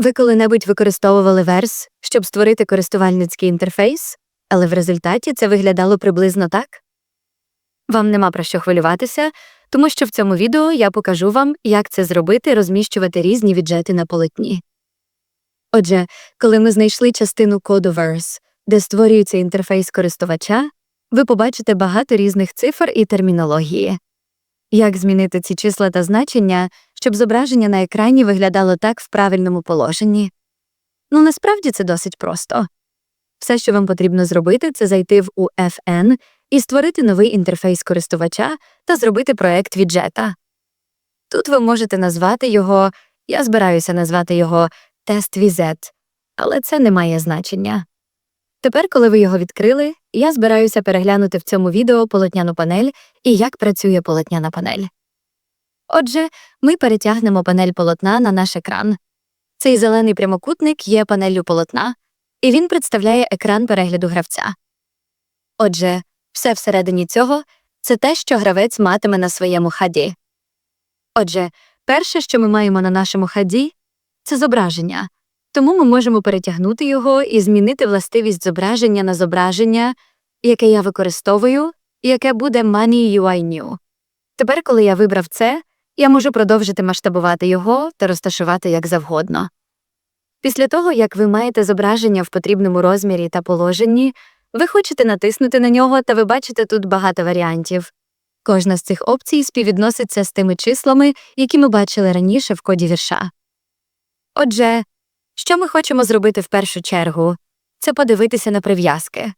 Ви коли-небудь використовували верс, щоб створити користувальницький інтерфейс, але в результаті це виглядало приблизно так? Вам нема про що хвилюватися, тому що в цьому відео я покажу вам, як це зробити, розміщувати різні віджети на полотні. Отже, коли ми знайшли частину коду verse, де створюється інтерфейс користувача, ви побачите багато різних цифр і термінології. Як змінити ці числа та значення, щоб зображення на екрані виглядало так в правильному положенні? Ну, насправді це досить просто. Все, що вам потрібно зробити, це зайти в UFN і створити новий інтерфейс користувача та зробити проект віджета. Тут ви можете назвати його, я збираюся назвати його тест візет, але це не має значення. Тепер, коли ви його відкрили, я збираюся переглянути в цьому відео полотняну панель і як працює полотняна панель. Отже, ми перетягнемо панель полотна на наш екран. Цей зелений прямокутник є панеллю полотна, і він представляє екран перегляду гравця. Отже, все всередині цього це те, що гравець матиме на своєму хаді. Отже, перше, що ми маємо на нашому хаді, це зображення, тому ми можемо перетягнути його і змінити властивість зображення на зображення, яке я використовую, яке буде Money UI New. Тепер, коли я вибрав це, я можу продовжити масштабувати його та розташувати як завгодно. Після того, як ви маєте зображення в потрібному розмірі та положенні, ви хочете натиснути на нього, та ви бачите тут багато варіантів. Кожна з цих опцій співвідноситься з тими числами, які ми бачили раніше в коді вірша. Отже, що ми хочемо зробити в першу чергу, це подивитися на прив'язки.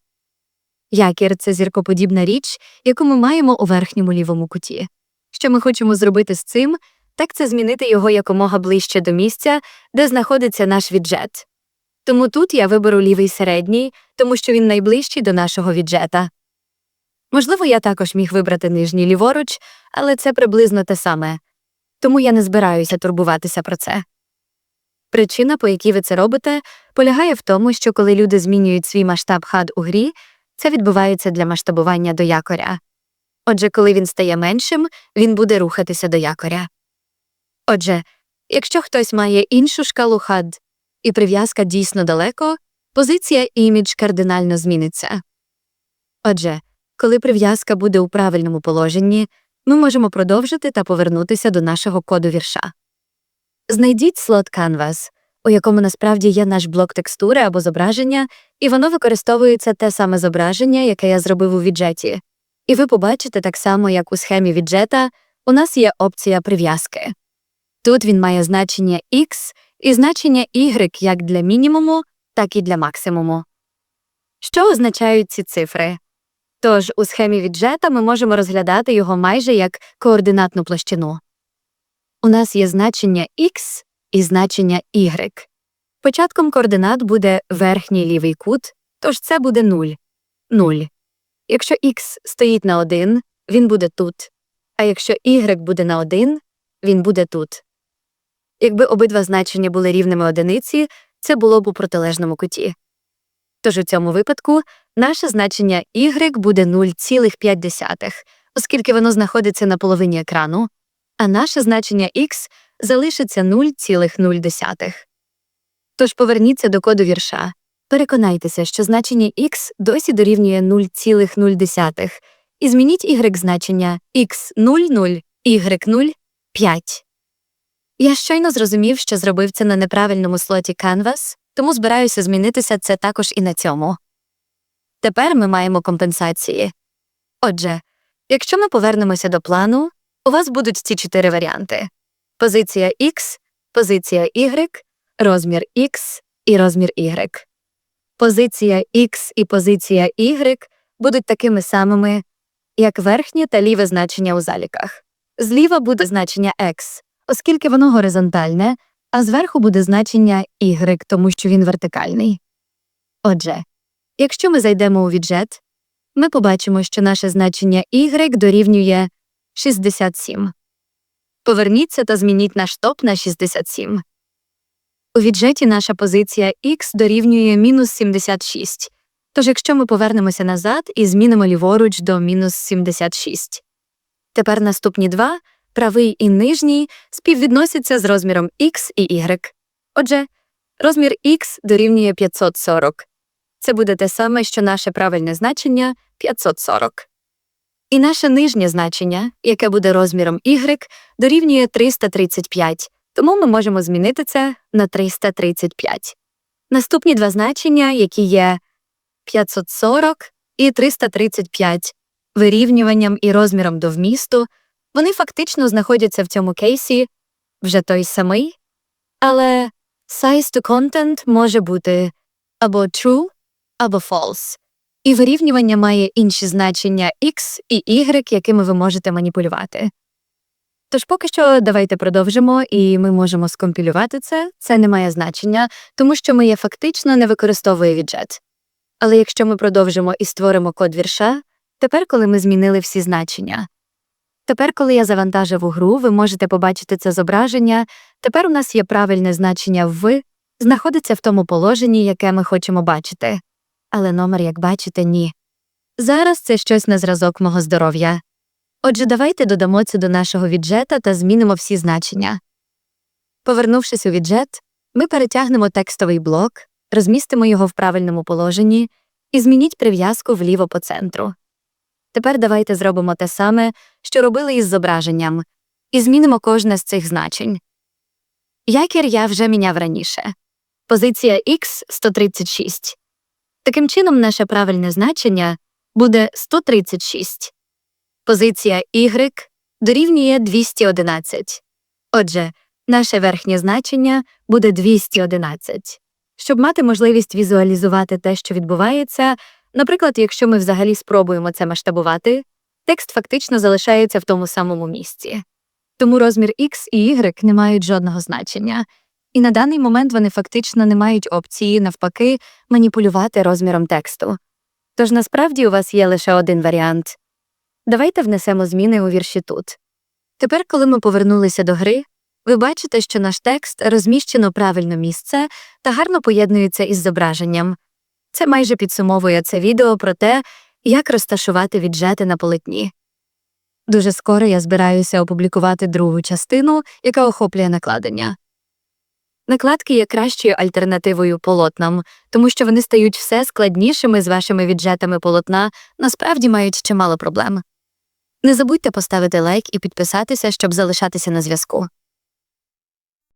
Якір це зіркоподібна річ, яку ми маємо у верхньому лівому куті. Що ми хочемо зробити з цим, так це змінити його якомога ближче до місця, де знаходиться наш віджет. Тому тут я виберу лівий середній, тому що він найближчий до нашого віджета. Можливо, я також міг вибрати нижній ліворуч, але це приблизно те саме, тому я не збираюся турбуватися про це. Причина, по якій ви це робите, полягає в тому, що коли люди змінюють свій масштаб хад у грі, це відбувається для масштабування до якоря. Отже, коли він стає меншим, він буде рухатися до якоря. Отже, якщо хтось має іншу шкалу хад і прив'язка дійсно далеко, позиція імідж кардинально зміниться. Отже, коли прив'язка буде у правильному положенні, ми можемо продовжити та повернутися до нашого коду вірша. Знайдіть слот Canvas, у якому насправді є наш блок текстури або зображення, і воно використовується те саме зображення, яке я зробив у віджеті. І ви побачите так само, як у схемі віджета, у нас є опція прив'язки. Тут він має значення X і значення Y як для мінімуму, так і для максимуму. Що означають ці цифри? Тож у схемі віджета ми можемо розглядати його майже як координатну площину. У нас є значення X і значення Y. Початком координат буде верхній лівий кут, тож це буде 0. 0. Якщо X стоїть на 1, він буде тут, а якщо Y буде на 1, він буде тут. Якби обидва значення були рівними одиниці, це було б у протилежному куті. Тож у цьому випадку наше значення y буде 0,5, оскільки воно знаходиться на половині екрану, а наше значення x залишиться 0,0. Тож поверніться до коду вірша. Переконайтеся, що значення x досі дорівнює 0,0, і змініть y значення x 00, y 0, 5. Я щойно зрозумів, що зробив це на неправильному слоті Canvas, тому збираюся змінитися це також і на цьому. Тепер ми маємо компенсації. Отже, якщо ми повернемося до плану, у вас будуть ці чотири варіанти: позиція X, позиція Y, розмір X і розмір Y. Позиція X і позиція Y будуть такими самими, як верхнє та ліве значення у заліках. Зліва буде значення X, оскільки воно горизонтальне, а зверху буде значення y, тому що він вертикальний. Отже, якщо ми зайдемо у віджет, ми побачимо, що наше значення y дорівнює 67. Поверніться та змініть наш топ на 67. У віджеті наша позиція x дорівнює мінус 76. Тож якщо ми повернемося назад і змінимо ліворуч до мінус 76. Тепер наступні два правий і нижній співвідносяться з розміром x і y. Отже, розмір X дорівнює 540. Це буде те саме, що наше правильне значення 540. І наше нижнє значення, яке буде розміром y, дорівнює 335, тому ми можемо змінити це на 335. Наступні два значення, які є 540 і 335, вирівнюванням і розміром до вмісту, вони фактично знаходяться в цьому кейсі вже той самий, але size to content може бути або true, або false. І вирівнювання має інші значення x і y, якими ви можете маніпулювати. Тож поки що давайте продовжимо, і ми можемо скомпілювати це. Це не має значення, тому що ми є фактично не використовує віджет. Але якщо ми продовжимо і створимо код вірша, тепер, коли ми змінили всі значення. Тепер, коли я завантажив у гру, ви можете побачити це зображення. Тепер у нас є правильне значення в знаходиться в тому положенні, яке ми хочемо бачити. Але номер, як бачите, ні. Зараз це щось на зразок мого здоров'я. Отже, давайте додамо це до нашого віджета та змінимо всі значення. Повернувшись у віджет, ми перетягнемо текстовий блок, розмістимо його в правильному положенні і змініть прив'язку вліво по центру. Тепер давайте зробимо те саме, що робили із зображенням, і змінимо кожне з цих значень. Якір я вже міняв раніше. Позиція X 136. Таким чином, наше правильне значення буде 136. Позиція Y дорівнює 211. Отже, наше верхнє значення буде 211. Щоб мати можливість візуалізувати те, що відбувається, наприклад, якщо ми взагалі спробуємо це масштабувати, текст фактично залишається в тому самому місці. Тому розмір X і Y не мають жодного значення, і на даний момент вони фактично не мають опції, навпаки, маніпулювати розміром тексту. Тож насправді у вас є лише один варіант. Давайте внесемо зміни у вірші тут. Тепер, коли ми повернулися до гри, ви бачите, що наш текст розміщено правильно місце та гарно поєднується із зображенням. Це майже підсумовує це відео про те, як розташувати віджети на полотні. Дуже скоро я збираюся опублікувати другу частину, яка охоплює накладення. Накладки є кращою альтернативою полотнам, тому що вони стають все складнішими з вашими віджетами полотна, насправді мають чимало проблем. Не забудьте поставити лайк і підписатися, щоб залишатися на зв'язку.